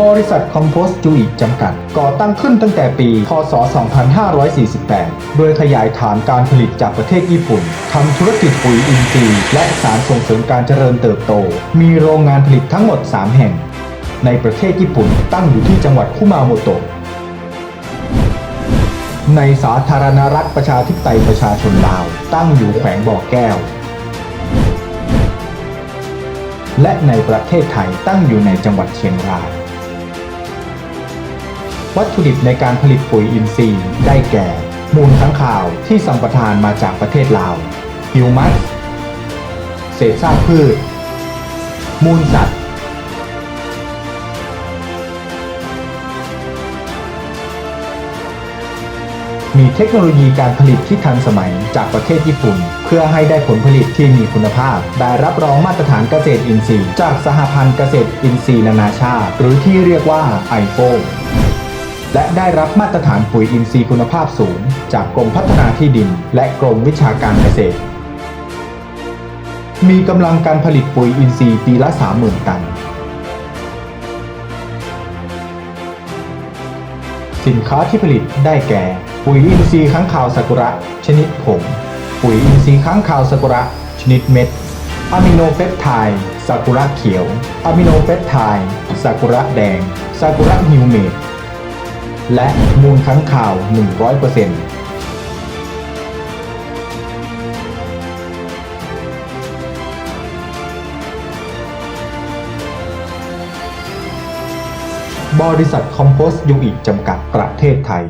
บริษัทคอมโพสจูอิจำกัด ก่อตั้งขึ้นตั้งแต่ปี พศ 2548 โดยขยายฐานการผลิตจากประเทศญี่ปุ่น ทำธุรกิจปุ๋ยอินทรีย์ และสารส่งเสริมการเจริญเติบโต มีโรงงานผลิตทั้งหมด 3 แห่ง ในประเทศญี่ปุ่นตั้งอยู่ที่จังหวัดคุมาโมโตะ ในสาธารณรัฐประชาธิปไตยประชาชนลาว ตั้งอยู่แขวงบ่อแก้วและในประเทศไทยตั้งอยู่ในจังหวัดเชียงราย วัตถุดิบในการผลิตปุ๋ยอินทรีย์ ได้แก่ มูลค้างคาวที่สัมปทานมาจากประเทศลาวฮิวมัสเศษซากพืช มูลสัตว์ มีเทคโนโลยีการผลิตที่ทันสมัยจากประเทศญี่ปุ่น เพื่อให้ได้ผลผลิตที่มีคุณภาพ ได้รับรองมาตรฐานเกษตรอินทรีย์ จากสหพันธ์เกษตรอินทรีย์นานาชาติ หรือที่เรียกว่าไอโฟ และได้รับมาตรฐานปุ๋ยอินทรีย์คุณภาพสูง จากกรมพัฒนาที่ดิน และกรมวิชาการเกษตร มีกำลังการผลิตปุ๋ยอินทรีย์ปีละ 30,000 ตัน สินค้าที่ผลิตได้แก่ ปุ๋ยอินทรีย์ค้างคาวซากุระ ชนิดผง ปุ๋ยอินทรีย์ค้างคาวซากุระ ชนิดเม็ดอะมิโนเปปไทด์ซากุระเขียวอะมิโนเปปไทด์ซากุระแดงซากุระฮิวเมด และมูลค้างข่าว 100%บริษัทคอมโพสต์ยูอิจำกัดประเทศไทย